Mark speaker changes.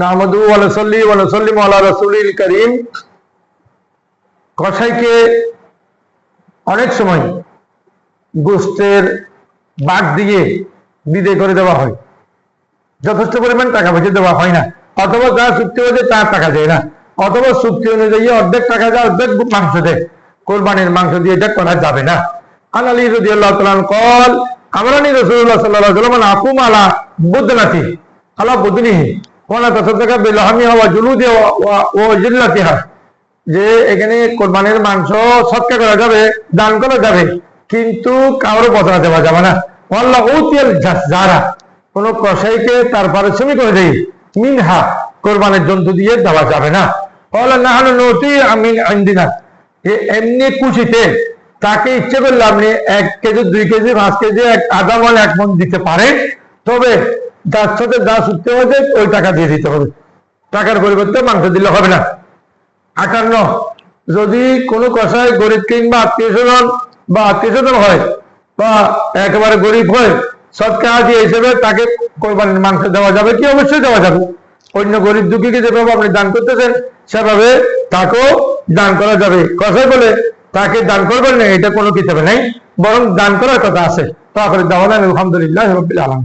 Speaker 1: নাহমদু ওয়ালাসল্লি ওয়ালাসল্লিম আলা রসুলিল করিম। কসাইকে অনেক সময় গোস্তের বাদ দিয়ে বিদে করে দেওয়া হয়। যথেষ্ট পরিমাণ টাকা পয়সা দেওয়া হয় না। অথবা যা চুক্তি হয়েছে তার টাকা দেয় না। অথবা চুক্তি অনুযায়ী অর্ধেক টাকা দেয়, অর্ধেক মাংস দেয়। কোরবানির মাংস দিয়ে এটা করা যাবে না। আনালি রদি আল্লাহ তালান কল আমরানি রসুল্লাহ সাল্লাহ সাল্লাম আকুম আলা বুদ্ধনাথি আলা বুদ্ধনিহি ওনা তসদ্দাকা বিলহামি হওয়া, জুলুদে ও জিল্লাতিহা যে এখানে কোরবানির মাংস সৎকা করা যাবে, দান করা যাবে, কিন্তু কারও বদলা দেওয়া যাবে না। আল্লাহ যারা কোন কসাইকে তার পারিশ্রমিক দেয় মিনহা কোরবানের জন্তু দিয়ে দেওয়া যাবে না। বলে না হলে নতি আমি আইন্দিনা। এমনি কুচিতে তাকে ইচ্ছে করলে আপনি এক কেজি, দুই কেজি, পাঁচ কেজি, এক আধা মন এক মন দিতে পারেন। তবে যার সাথে যা চুক্তি হয়েছে ওই টাকা দিয়ে দিতে হবে। টাকার পরিবর্তে মাংস দিলে হবে না। আটান্ন। যদি কোনো কষায় গরিব কিংবা আত্মীয় স্বজন বা আত্মীয় স্বজন হয় বা একেবারে গরিব হয় সৎকার দিয়ে হিসেবে তাকে কোরবানির মাংস দেওয়া যাবে কি? অবশ্যই দেওয়া যাবে। অন্য গরিব দুঃখীকে যেভাবে আপনি দান করতেছেন, সেভাবে তাকেও দান করা যাবে। কষাই বলে, তাকে দান করবেন না, এটা কোনো কিতাবে নেই। বরং দান করার কথা আছে। তারপরে দেওয়া আলহামদুলিল্লাহ রবিল আলম